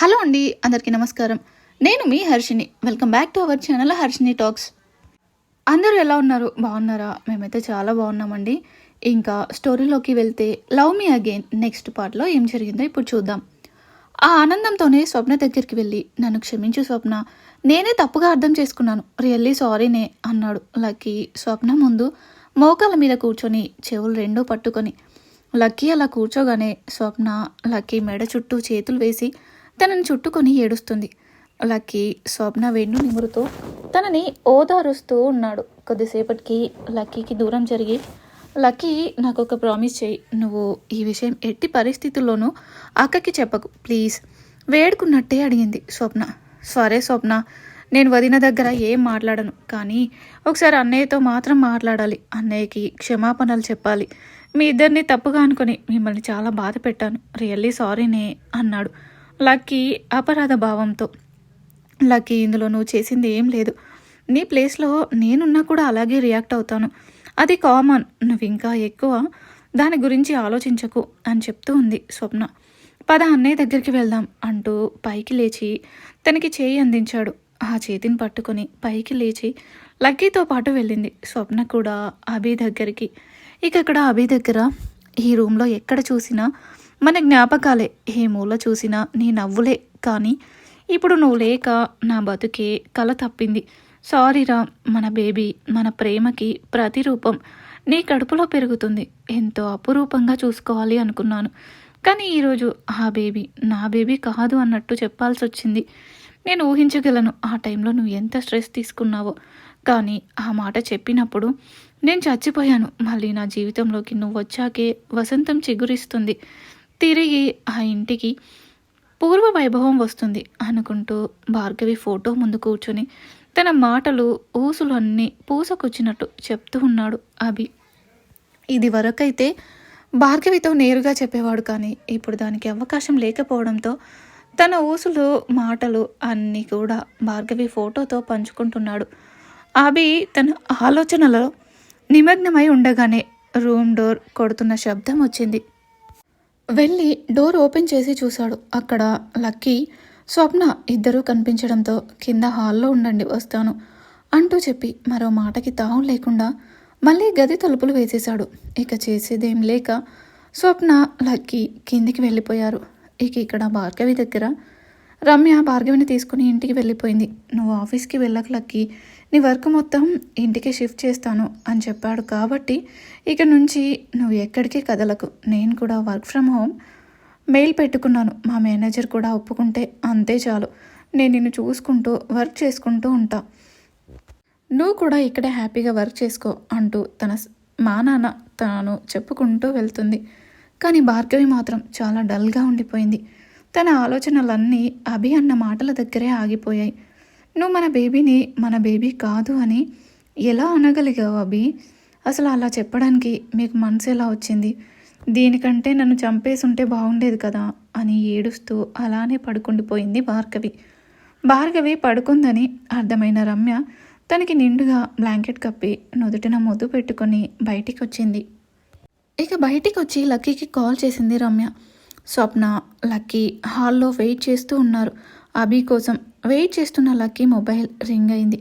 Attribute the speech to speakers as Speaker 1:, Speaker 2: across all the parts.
Speaker 1: Hello అండి అందరికీ నమస్కారం. నేను మీ Harshini welcome back to our channel Harshini talks. అందరూ ఎలా ఉన్నారు? బాగున్నారా? మేమైతే చాలా బాగున్నామండి. ఇంకా స్టోరీలోకి వెళ్తే లవ్ మీ అగైన్ నెక్స్ట్ పార్ట్లో ఏం జరిగిందో ఇప్పుడు చూద్దాం. ఆ ఆనందంతోనే స్వప్న దగ్గరికి వెళ్ళి నన్ను క్షమించు స్వప్న నేనే తప్పుగా అర్థం చేసుకున్నాను. రియల్లీ సారీనే అన్నాడు. లక్కీ స్వప్న ముందు మోకాల మీద కూర్చొని చెవులు రెండూ పట్టుకొని లక్కీ అలా కూర్చోగానే స్వప్న లక్కీ మెడ చుట్టూ చేతులు వేసి తనని చుట్టుకొని ఏడుస్తుంది. లక్కీ స్వప్న వెన్ను నిమురుతూ తనని ఓదారుస్తూ ఉన్నాడు. కొద్దిసేపటికి లక్కీకి దూరం జరిగి లక్కీ నాకు ఒక ప్రామిస్ చేయి. నువ్వు ఈ విషయం ఎట్టి పరిస్థితుల్లోనూ అక్కకి చెప్పకు. ప్లీజ్. వేడుకున్నట్టే అడిగింది స్వప్న. సరే స్వప్న నేను వదిన దగ్గర ఏం మాట్లాడను కానీ ఒకసారి అన్నయ్యతో మాత్రం మాట్లాడాలి. అన్నయ్యకి క్షమాపణలు చెప్పాలి. మీ ఇద్దరిని తప్పుగా అనుకుని మిమ్మల్ని చాలా బాధ పెట్టాను. రియల్లీ సారీనే అన్నాడు. లక్కీ అపరాధ భావంతో లక్కీ ఇందులో నువ్వు చేసింది ఏం లేదు. నీ ప్లేస్లో నేనున్నా కూడా అలాగే రియాక్ట్ అవుతాను. అది కామన్. నువ్వు ఇంకా ఎక్కువ దాని గురించి ఆలోచించకు అని చెప్తూ ఉంది స్వప్న. పద అన్నయ్య దగ్గరికి వెళ్దాం అంటూ పైకి లేచి తనకి చేయి అందించాడు. ఆ చేతిని పట్టుకొని పైకి లేచి లక్కీతో పాటు వెళ్ళింది స్వప్న కూడా అభి దగ్గరికి. ఇక అక్కడ అభి దగ్గర ఈ రూమ్లో ఎక్కడ చూసినా మన జ్ఞాపకాలే. ఏ మూల చూసినా నీ నవ్వులే. కానీ ఇప్పుడు నువ్వు లేక నా బతుకే కల తప్పింది. సారీరా మన బేబీ మన ప్రేమకి ప్రతిరూపం నీ కడుపులో పెరుగుతుంది. ఎంతో అపురూపంగా చూసుకోవాలి అనుకున్నాను. కానీ ఈరోజు ఆ బేబీ నా బేబీ కాదు అన్నట్టు చెప్పాల్సి వచ్చింది నేను ఊహించగలను ఆ టైంలో నువ్వు ఎంత స్ట్రెస్ తీసుకున్నావో. కానీ ఆ మాట చెప్పినప్పుడు నేను చచ్చిపోయాను. మళ్ళీ నా జీవితంలోకి నువ్వు వచ్చాకే వసంతం చిగురిస్తుంది. తిరిగి ఆ ఇంటికి పూర్వ వైభవం వస్తుంది అనుకుంటూ భార్గవి ఫోటో ముందు కూర్చొని తన మాటలు ఊసులు అన్నీ పూసకొచ్చినట్టు చెప్తూ ఉన్నాడు అభి. ఇది వరకైతే భార్గవితో నేరుగా చెప్పేవాడు కానీ ఇప్పుడు దానికి అవకాశం లేకపోవడంతో తన ఊసులు మాటలు అన్నీ కూడా భార్గవి ఫోటోతో పంచుకుంటున్నాడు. అభి తన ఆలోచనలో నిమగ్నమై ఉండగానే రూమ్ డోర్ కొడుతున్న శబ్దం వచ్చింది. వెళ్ళి డోర్ ఓపెన్ చేసి చూశాడు. అక్కడ లక్కీ స్వప్న ఇద్దరూ కనిపించడంతో కింద హాల్లో ఉండండి వస్తాను అంటూ చెప్పి మరో మాటకి తావు లేకుండా మళ్ళీ గది తలుపులు వేసేశాడు. ఇక చేసేదేం లేక స్వప్న లక్కీ కిందికి వెళ్ళిపోయారు. ఇక ఇక్కడ భార్గవి దగ్గర రమ్య భార్గవిని తీసుకుని ఇంటికి వెళ్ళిపోయింది. నువ్వు ఆఫీస్కి వెళ్ళక లక్కీ. నీ వర్క్ మొత్తం ఇంటికి షిఫ్ట్ చేస్తాను అని చెప్పాడు కాబట్టి ఇక నుంచి నువ్వు ఎక్కడికి కదలకు. నేను కూడా వర్క్ ఫ్రమ్ హోమ్. మెయిల్ పెట్టుకున్నాను. మా మేనేజర్ కూడా ఒప్పుకుంటే అంతే చాలు. నేను నిన్ను చూసుకుంటూ వర్క్ చేసుకుంటూ ఉంటా. నువ్వు కూడా ఇక్కడే హ్యాపీగా వర్క్ చేసుకో అంటూ తన మా నాన్న తాను చెప్పుకుంటూ వెళ్తుంది. కానీ భార్గవి మాత్రం చాలా డల్గా ఉండిపోయింది. తన ఆలోచనలన్నీ అభి అన్న మాటల దగ్గరే ఆగిపోయాయి. నువ్వు మన బేబీని మన బేబీ కాదు అని ఎలా అనగలిగావు అభి? అసలు అలా చెప్పడానికి మీకు మనసు ఎలా వచ్చింది? దీనికంటే నన్ను చంపేసి ఉంటే బాగుండేది కదా అని ఏడుస్తూ అలానే పడుకుండిపోయింది భార్గవి. భార్గవి పడుకుందని అర్థమైన రమ్య తనకి నిండుగా బ్లాంకెట్ కప్పి నుదుటిన ముద్దు పెట్టుకొని బయటికి వచ్చింది ఇక బయటికి వచ్చి లక్కీకి కాల్ చేసింది రమ్య. స్వప్న లక్కీ హాల్లో వెయిట్ చేస్తూ ఉన్నారు. అభి కోసం వెయిట్ చేస్తున్న లక్కీ మొబైల్ రింగ్ అయింది.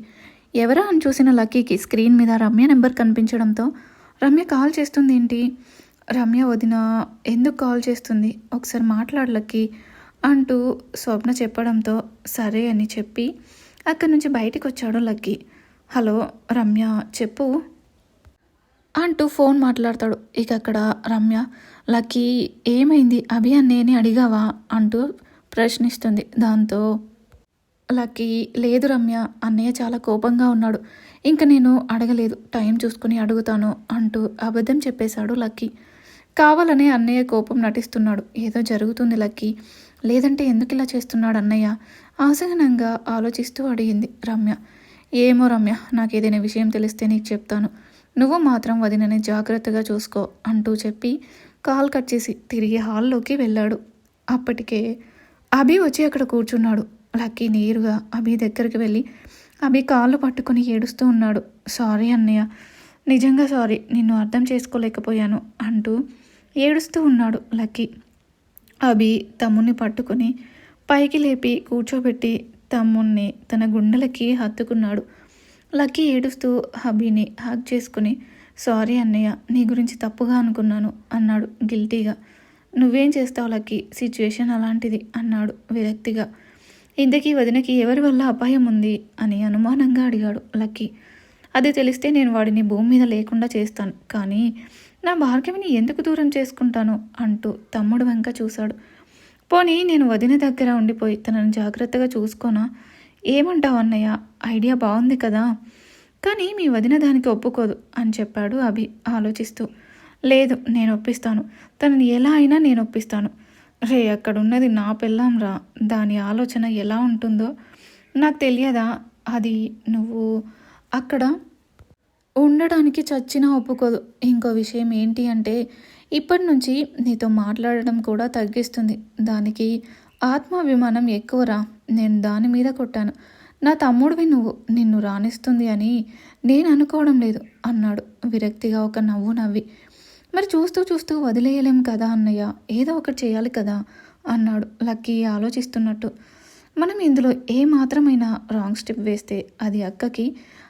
Speaker 1: ఎవరా అని చూసిన లక్కీకి స్క్రీన్ మీద రమ్య నెంబర్ కనిపించడంతో రమ్య కాల్ చేస్తుంది ఏంటి? రమ్య వదిన ఎందుకు కాల్ చేస్తుంది? ఒకసారి మాట్లాడు లక్కీ అంటూ స్వప్న చెప్పడంతో సరే అని చెప్పి అక్కడి నుంచి బయటికి వచ్చాడు లక్కీ. హలో రమ్య చెప్పు. అంటూ ఫోన్ మాట్లాడతాడు. ఇక అక్కడ రమ్య లక్కీ ఏమైంది? అభి అన్నేని అడిగావా? అంటూ ప్రశ్నిస్తుంది. దాంతో లక్కీ లేదు రమ్య అన్నయ్య చాలా కోపంగా ఉన్నాడు. ఇంక నేను అడగలేదు. టైం చూసుకుని అడుగుతాను అంటూ అబద్ధం చెప్పేశాడు లక్కీ. కావాలనే అన్నయ్య కోపం నటిస్తున్నాడు. ఏదో జరుగుతుంది లక్కీ. లేదంటే ఎందుకు ఇలా చేస్తున్నాడు అన్నయ్య? ఆసహనంగా ఆలోచిస్తూ అడిగింది రమ్య. ఏమో రమ్య నాకు ఏదైనా విషయం తెలిస్తే నీకు చెప్తాను. నువ్వు మాత్రం వదినని జాగ్రత్తగా చూసుకో అంటూ చెప్పి కాల్ కట్ చేసి తిరిగి హాల్లోకి వెళ్ళాడు. అప్పటికే అభి వచ్చి అక్కడ కూర్చున్నాడు. లక్కీ నేరుగా అభి దగ్గరికి వెళ్ళి అభి కాళ్ళు పట్టుకొని ఏడుస్తూ ఉన్నాడు. సారీ అన్నయ్య. నిజంగా సారీ. నిన్ను అర్థం చేసుకోలేకపోయాను అంటూ ఏడుస్తూ ఉన్నాడు లక్కీ. అభి తమ్ముని పట్టుకొని పైకి లేపి కూర్చోబెట్టి తమ్ముణ్ణి తన గుండెలకి హత్తుకున్నాడు. లక్కీ ఏడుస్తూ అభిని హగ్ చేసుకుని సారీ అన్నయ్య. నీ గురించి తప్పుగా అనుకున్నాను అన్నాడు గిల్టీగా. నువ్వేం చేస్తావు లక్కీ? సిచ్యువేషన్ అలాంటిది అన్నాడు విరక్తిగా. ఇంతకీ వదినకి ఎవరి వల్ల అపాయం ఉంది అని అనుమానంగా అడిగాడు లక్కీ. అది తెలిస్తే నేను వాడిని భూమి మీద లేకుండా చేస్తాను కానీ నా భార్గవిని ఎందుకు దూరం చేసుకుంటాను అంటూ తమ్ముడు వెంక చూశాడు. పోనీ నేను వదిన దగ్గర ఉండిపోయి తనను జాగ్రత్తగా చూసుకోనా? ఏమంటావు అన్నయ్య? ఐడియా బాగుంది కదా. కానీ మీ వదిన దానికి ఒప్పుకోదు అని చెప్పాడు అభి ఆలోచిస్తూ. లేదు నేను ఒప్పిస్తాను. తనని ఎలా అయినా నేను ఒప్పిస్తాను. రే అక్కడున్నది నా పెళ్ళాం రా. దాని ఆలోచన ఎలా ఉంటుందో నాకు తెలియదా? అది నువ్వు అక్కడ ఉండడానికి చచ్చినా ఒప్పుకోదు. ఇంకో విషయం ఏంటి అంటే ఇప్పటి నుంచి నీతో మాట్లాడడం కూడా తగ్గిస్తుంది. దానికి ఆత్మాభిమానం ఎక్కువరా నేను దాని మీద కొట్టాను. నా తమ్ముడివి నువ్వు. నిన్ను రాణిస్తుంది అని నేను అనుకోవడం లేదు అన్నాడు విరక్తిగా ఒక నవ్వు నవ్వి. మరి చూస్తూ చూస్తూ వదిలేయలేం కదా అన్నయ్య? ఏదో ఒకటి చేయాలి కదా అన్నాడు లక్కీ ఆలోచిస్తున్నట్టు. మనం ఇందులో ఏ మాత్రమైనా రాంగ్ స్టెప్ వేస్తే అది అక్కకి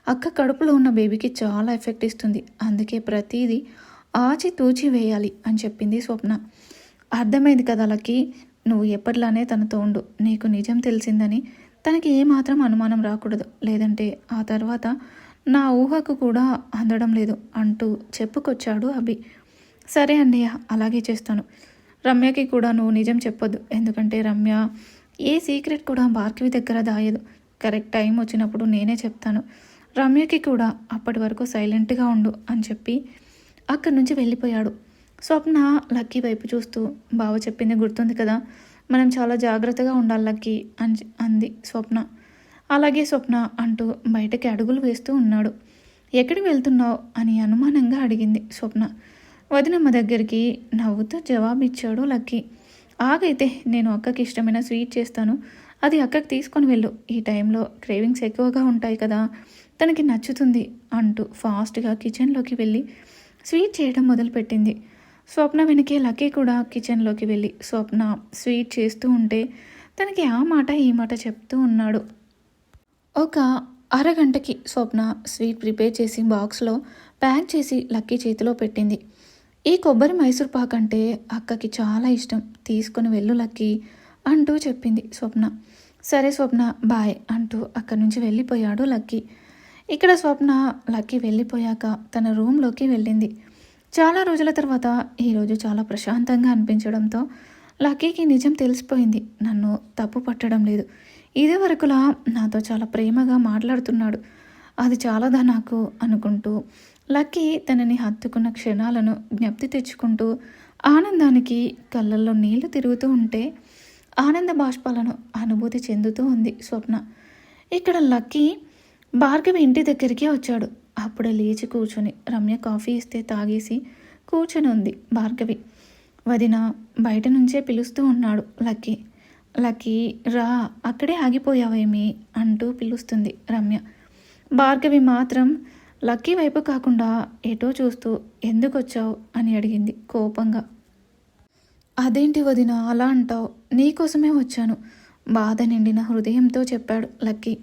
Speaker 1: అక్క కడుపులో ఉన్న బేబీకి చాలా ఎఫెక్ట్ ఇస్తుంది. అందుకే ప్రతిదీ ఆచి తూచి వేయాలి అని చెప్పింది స్వప్న. అర్థమైంది కదా లక్కీ నువ్వు ఎప్పట్లానే తనతో ఉండు నీకు నిజం తెలిసిందని తనకి ఏమాత్రం అనుమానం రాకూడదు. లేదంటే ఆ తర్వాత నా ఊహకు కూడా అందడం లేదు అంటూ చెప్పుకొచ్చాడు అభి. సరే అన్నయ్య అలాగే చేస్తాను. రమ్యకి కూడా నువ్వు నిజం చెప్పొద్దు. ఎందుకంటే రమ్య ఏ సీక్రెట్ కూడా భార్గవి దగ్గర దాయదు. కరెక్ట్ టైం వచ్చినప్పుడు నేనే చెప్తాను. రమ్యకి కూడా అప్పటి వరకు సైలెంట్గా ఉండు అని చెప్పి అక్కడి నుంచి వెళ్ళిపోయాడు. స్వప్న లక్కీ వైపు చూస్తూ బావ చెప్పింది గుర్తుంది కదా మనం చాలా జాగ్రత్తగా ఉండాలి లక్కీ అని అంది స్వప్న. అలాగే స్వప్న అంటూ బయటకి అడుగులు వేస్తూ ఉన్నాడు. ఎక్కడికి వెళ్తున్నావు అని అనుమానంగా అడిగింది స్వప్న. వదినమ్మ దగ్గరికి నవ్వుతూ జవాబిచ్చాడు లక్కీ. ఆగైతే నేను అక్కకి ఇష్టమైన స్వీట్ చేస్తాను. అది అక్కకి తీసుకొని వెళ్ళు. ఈ టైంలో క్రేవింగ్స్ ఎక్కువగా ఉంటాయి కదా. తనకి నచ్చుతుంది అంటూ ఫాస్ట్గా కిచెన్లోకి వెళ్ళి స్వీట్ చేయడం మొదలుపెట్టింది. స్వప్న వెనకే లక్కీ కూడా కిచెన్లోకి వెళ్ళి స్వప్న స్వీట్ చేస్తూ ఉంటే తనకి ఆ మాట ఈ మాట చెప్తూ ఉన్నాడు. ఒక అరగంటకి స్వప్న స్వీట్ ప్రిపేర్ చేసి బాక్స్లో ప్యాక్ చేసి లక్కీ చేతిలో పెట్టింది. ఈ కొబ్బరి మైసూర్ పాక్ అంటే అక్కకి చాలా ఇష్టం. తీసుకుని వెళ్ళు లక్కీ అంటూ చెప్పింది స్వప్న. సరే స్వప్న బాయ్ అంటూ అక్కడి నుంచి వెళ్ళిపోయాడు లక్కీ. ఇక్కడ స్వప్న లక్కీ వెళ్ళిపోయాక తన రూమ్లోకి వెళ్ళింది. చాలా రోజుల తర్వాత ఈరోజు చాలా ప్రశాంతంగా అనిపించడంతో లక్కీకి నిజం తెలిసిపోయింది. నన్ను తప్పు పట్టడం లేదు. ఇదే వరకులా నాతో చాలా ప్రేమగా మాట్లాడుతున్నాడు. అది చాలాదా నాకు అనుకుంటూ లక్కీ తనని హత్తుకున్న క్షణాలను జ్ఞప్తి తెచ్చుకుంటూ ఆనందానికి కళ్ళల్లో నీళ్ళు తిరుగుతూ ఉంటే ఆనంద బాష్పాలను అనుభూతి చెందుతూ ఉంది స్వప్న. ఇక్కడ లక్కీ భార్గవి ఇంటి దగ్గరికి వచ్చాడు. అప్పుడే లేచి కూర్చొని రమ్య కాఫీ ఇస్తే తాగేసి కూర్చొని ఉంది భార్గవి. వదిన బయట నుంచే పిలుస్తూ ఉన్నాడు లక్కీ. లక్కీ రా అక్కడే ఆగిపోయావేమి? అంటూ పిలుస్తుంది రమ్య. భార్గవి మాత్రం లక్కీ వైపు కాకుండా ఎటో చూస్తూ ఎందుకు వచ్చావు అని అడిగింది కోపంగా. అదేంటి వదిన అలా అంటావు. నీకోసమే వచ్చాను. బాధ నిండిన హృదయంతో చెప్పాడు లక్కీ.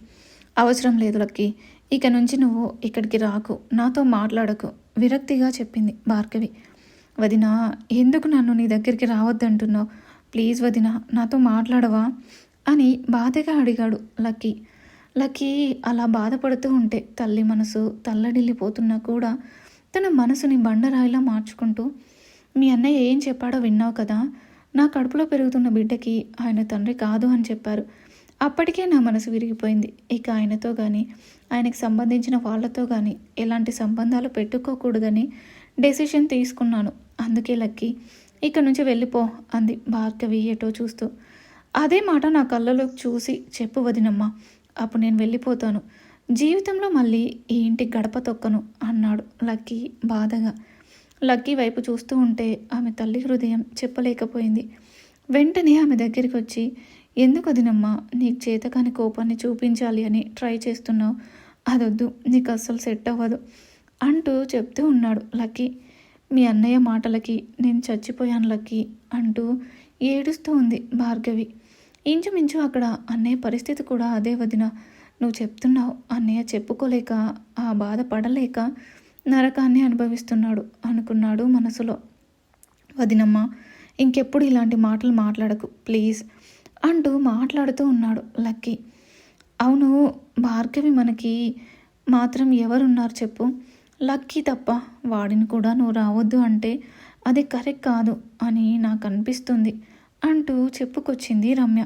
Speaker 1: అవసరం లేదు లక్కీ. ఇక నుంచి నువ్వు ఇక్కడికి రాకు. నాతో మాట్లాడకు. విరక్తిగా చెప్పింది భార్గవి. వదిన ఎందుకు నన్ను నీ దగ్గరికి రావద్దంటున్నావు? ప్లీజ్ వదిన నాతో మాట్లాడవా? అని బాధగా అడిగాడు లక్కీ. లక్కీ అలా బాధపడుతూ ఉంటే తల్లి మనసు తల్లడిల్లిపోతున్నా కూడా తన మనసుని బండరాయిలా మార్చుకుంటూ మీ అన్నయ్య ఏం చెప్పాడో విన్నావు కదా నా కడుపులో పెరుగుతున్న బిడ్డకి ఆయన తండ్రి కాదు అని చెప్పారు. అప్పటికే నా మనసు విరిగిపోయింది. ఇక ఆయనతో కానీ ఆయనకు సంబంధించిన వాళ్ళతో కానీ ఎలాంటి సంబంధాలు పెట్టుకోకూడదని డెసిషన్ తీసుకున్నాను. అందుకే లక్కీ ఇక్కడ నుంచి వెళ్ళిపో అంది భార్గవి ఎటో చూస్తూ. అదే మాట నా కళ్ళలో చూసి చెప్పు వదినమ్మా అప్పుడు నేను వెళ్ళిపోతాను. జీవితంలో మళ్ళీ ఈ ఇంటి గడప తొక్కను అన్నాడు లక్కీ బాధగా. లక్కీ వైపు చూస్తూ ఉంటే ఆమె తల్లి హృదయం చెప్పలేకపోయింది. వెంటనే ఆమె దగ్గరికి వచ్చి ఎందుకు అదినమ్మా నీకు చేతకాని కోపాన్ని చూపించాలి అని ట్రై చేస్తున్నావు. అదొద్దు నీకు అస్సలు సెట్ అవ్వదు అంటూ చెప్తూ ఉన్నాడు లక్కీ. మీ అన్నయ్య మాటలకి నేను చచ్చిపోయాను లక్కీ అంటూ ఏడుస్తూ ఉంది భార్గవి. ఇంచుమించు అక్కడ అన్నయ్య పరిస్థితి కూడా అదే వదిన. నువ్వు చెప్తున్నావు అన్నయ్య చెప్పుకోలేక ఆ బాధ పడలేక నరకాన్ని అనుభవిస్తున్నాడు అనుకున్నాడు మనసులో. వదినమ్మ ఇంకెప్పుడు ఇలాంటి మాటలు మాట్లాడకు ప్లీజ్ అంటూ మాట్లాడుతూ ఉన్నాడు లక్కీ. అవును భార్గవి మనకి మాత్రం ఎవరున్నారు చెప్పు? లక్కీ తప్ప వాడిని కూడా నువ్వు రావద్దు అంటే అది కరెక్ట్ కాదు అని నాకు అనిపిస్తుంది. అంటూ చెప్పుకొచ్చింది రమ్య.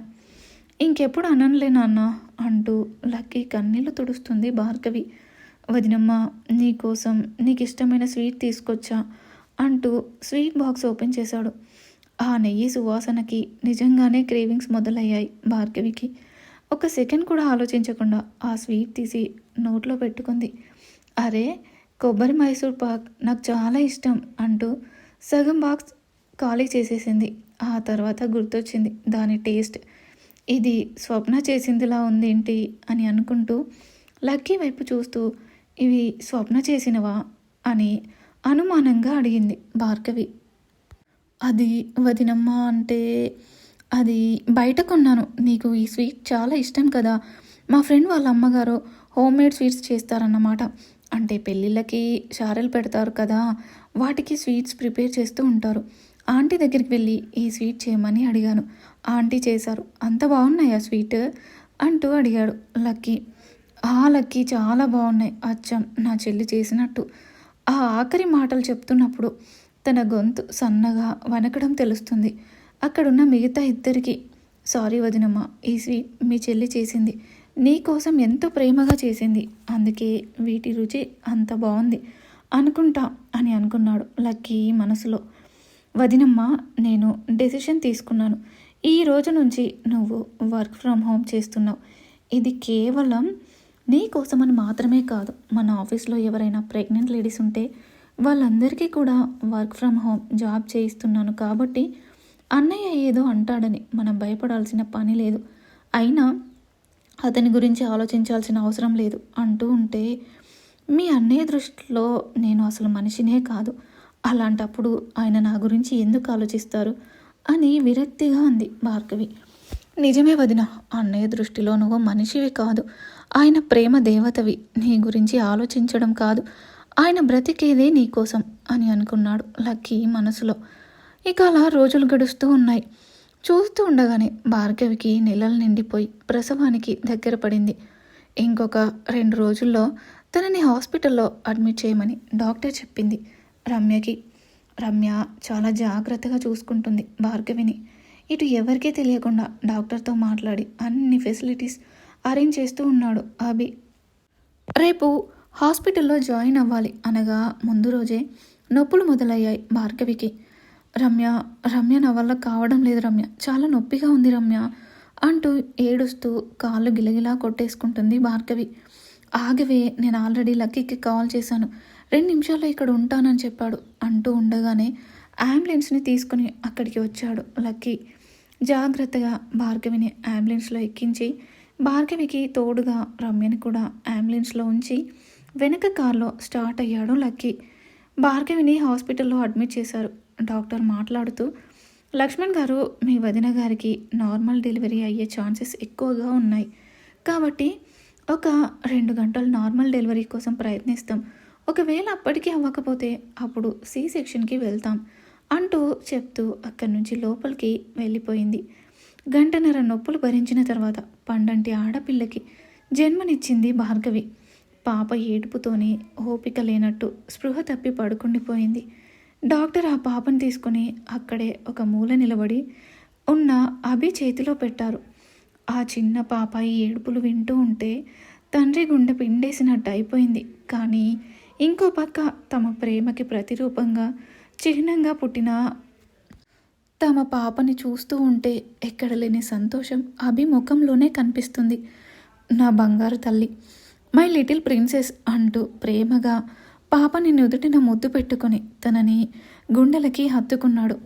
Speaker 1: ఇంకెప్పుడు అననులే నాన్న అంటూ లక్కీ కన్నీళ్ళు తుడుస్తుంది భార్గవి. వదినమ్మ నీకోసం నీకు ఇష్టమైన స్వీట్ తీసుకొచ్చా అంటూ స్వీట్ బాక్స్ ఓపెన్ చేశాడు. ఆ నెయ్యి సువాసనకి నిజంగానే క్రేవింగ్స్ మొదలయ్యాయి భార్గవికి. ఒక సెకండ్ కూడా ఆలోచించకుండా ఆ స్వీట్ తీసి నోట్లో పెట్టుకుంది. అరే కొబ్బరి మైసూర్ పాక్ నాకు చాలా ఇష్టం అంటూ సగం బాక్స్ ఖాళీ చేసేసింది. ఆ తర్వాత గుర్తొచ్చింది దాని టేస్ట్. ఇది స్వప్న చేసిందిలా ఉందేంటి అని అనుకుంటూ లక్కీ వైపు చూస్తూ ఇవి స్వప్న చేసినవా? అని అనుమానంగా అడిగింది భార్గవి. అది వదినమ్మ అంటే అది బయట కొన్నాను. నీకు ఈ స్వీట్ చాలా ఇష్టం కదా. మా ఫ్రెండ్ వాళ్ళ అమ్మగారు హోమ్ మేడ్ స్వీట్స్ చేస్తారన్నమాట. అంటే పెళ్ళిళ్ళకి షారెలు పెడతారు కదా. వాటికి స్వీట్స్ ప్రిపేర్ చేస్తూ ఉంటారు. ఆంటీ దగ్గరికి వెళ్ళి ఈ స్వీట్ చేయమని అడిగాను. ఆంటీ చేశారు. అంత బాగున్నాయి ఆ స్వీట్? అంటూ అడిగాడు. లక్కీ ఆ లక్కీ చాలా బాగున్నాయి. అచ్చం నా చెల్లి చేసినట్టు. ఆ ఆఖరి మాటలు చెప్తున్నప్పుడు తన గొంతు సన్నగా వనకడం తెలుస్తుంది. అక్కడున్న మిగతా ఇద్దరికి సారీ వదినమ్మ ఈ స్వీట్ మీ చెల్లి చేసింది. నీ కోసం ఎంతో ప్రేమగా చేసింది. అందుకే వీటి రుచి అంత బాగుంది అనుకుంటా అని అనుకున్నాడు లక్కీ మనసులో. వదినమ్మ నేను డెసిషన్ తీసుకున్నాను. ఈ రోజు నుంచి నువ్వు వర్క్ ఫ్రమ్ హోమ్ చేస్తున్నావు. ఇది కేవలం నీ కోసమని మాత్రమే కాదు. మన ఆఫీస్లో ఎవరైనా ప్రెగ్నెంట్ లేడీస్ ఉంటే వాళ్ళందరికీ కూడా వర్క్ ఫ్రమ్ హోమ్ జాబ్ చేయిస్తున్నాను కాబట్టి అన్నయ్య ఏదో అంటాడని మనం భయపడాల్సిన పని లేదు. అయినా అతని గురించి ఆలోచించాల్సిన అవసరం లేదు అంటూ ఉంటే మీ అన్నయ్య దృష్టిలో నేను అసలు మనిషినే కాదు. అలాంటప్పుడు ఆయన నా గురించి ఎందుకు ఆలోచిస్తారు? అని విరక్తిగా అంది భార్గవి. నిజమే వదిన అన్నయ్య దృష్టిలో నువ్వు మనిషివి కాదు. ఆయన ప్రేమ దేవతవి నీ గురించి ఆలోచించడం కాదు. ఆయన బ్రతికేదే నీకోసం అని అనుకున్నాడు లక్కీ మనసులో. ఇక అలా రోజులు గడుస్తూ ఉన్నాయి. చూస్తూ ఉండగానే భార్గవికి నెలలు నిండిపోయి ప్రసవానికి దగ్గర పడింది. ఇంకొక రెండు రోజుల్లో తనని హాస్పిటల్లో అడ్మిట్ చేయమని డాక్టర్ చెప్పింది. రమ్యకి రమ్య చాలా జాగ్రత్తగా చూసుకుంటుంది భార్గవిని. ఇటు ఎవరికీ తెలియకుండా డాక్టర్తో మాట్లాడి అన్ని ఫెసిలిటీస్ అరేంజ్ చేస్తూ ఉన్నాడు అభి. రేపు హాస్పిటల్లో జాయిన్ అవ్వాలి అనగా ముందు రోజే నొప్పులు మొదలయ్యాయి భార్గవికి. రమ్య రమ్య నా వల్ల కావడం లేదు రమ్య. చాలా నొప్పిగా ఉంది రమ్య అంటూ ఏడుస్తూ కాళ్ళు గిలగిలా కొట్టేసుకుంటుంది భార్గవి. ఆగవే నేను ఆల్రెడీ లక్కీకి కాల్ చేశాను. రెండు నిమిషాల్లో ఇక్కడ ఉంటానని చెప్పాడు. అంటూ ఉండగానే అంబులెన్స్ని తీసుకుని అక్కడికి వచ్చాడు. లక్కీ జాగ్రత్తగా భార్గవిని అంబులెన్స్లో ఎక్కించి భార్గవికి తోడుగా రమ్యని కూడా అంబులెన్స్లో ఉంచి వెనక కార్లో స్టార్ట్ అయ్యాడు లక్కీ. భార్గవిని హాస్పిటల్లో అడ్మిట్ చేశారు. డాక్టర్ మాట్లాడుతూ లక్ష్మణ్ గారు మీ వదిన గారికి నార్మల్ డెలివరీ అయ్యే ఛాన్సెస్ ఎక్కువగా ఉన్నాయి. కాబట్టి ఒక రెండు గంటలు నార్మల్ డెలివరీ కోసం ప్రయత్నిస్తాం. ఒకవేళ అప్పటికీ అవ్వకపోతే అప్పుడు సి సెక్షన్కి వెళ్తాం అంటూ చెప్తూ అక్కడి నుంచి లోపలికి వెళ్ళిపోయింది. గంటన్నర నొప్పులు భరించిన తర్వాత పండంటి ఆడపిల్లకి జన్మనిచ్చింది భార్గవి. పాప ఏడుపుతోనే ఓపిక లేనట్టు స్పృహ తప్పి పడుకుండిపోయింది. డాక్టర్ ఆ పాపను తీసుకుని అక్కడే ఒక మూల నిలబడి ఉన్న అభి చేతిలో పెట్టారు. ఆ చిన్న పాప ఈ ఏడుపులు వింటూ ఉంటే తండ్రి గుండె పిండేసినట్టు అయిపోయింది. కానీ ఇంకో పక్క తమ ప్రేమకి ప్రతిరూపంగా చిహ్నంగా పుట్టిన తమ పాపని చూస్తూ ఉంటే ఎక్కడ లేని సంతోషం అభిముఖంలోనే కనిపిస్తుంది. నా బంగారు తల్లి మై లిటిల్ ప్రిన్సెస్ అంటూ ప్రేమగా పాపని నుదుటిన ముద్దు పెట్టుకొని తనని గుండెలకి హత్తుకున్నాడు.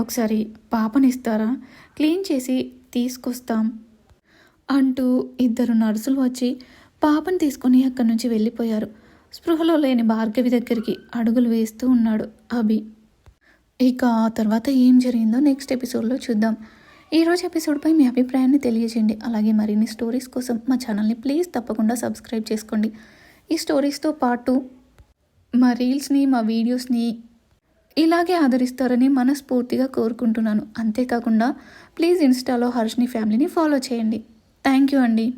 Speaker 1: ఒకసారి పాపనిస్తారా? క్లీన్ చేసి తీసుకొస్తాం అంటూ ఇద్దరు నర్సులు వచ్చి పాపని తీసుకుని అక్కడి నుంచి వెళ్ళిపోయారు. స్పృహలో లేని భార్గవి దగ్గరికి అడుగులు వేస్తూ ఉన్నాడు అభి. ఇక ఆ తర్వాత ఏం జరిగిందో నెక్స్ట్ ఎపిసోడ్లో చూద్దాం. ఈరోజు ఎపిసోడ్పై మీ అభిప్రాయాన్ని తెలియజేయండి. అలాగే మరిన్ని స్టోరీస్ కోసం మా ఛానల్ని ప్లీజ్ తప్పకుండా సబ్స్క్రైబ్ చేసుకోండి. ఈ స్టోరీస్తో పాటు మా రీల్స్ని మా వీడియోస్ని ఇలాగే ఆదరిస్తారని మనస్ఫూర్తిగా కోరుకుంటున్నాను. అంతేకాకుండా ప్లీజ్ ఇన్స్టాలో హర్షిని ఫ్యామిలీని ఫాలో చేయండి. థ్యాంక్ యూ అండి.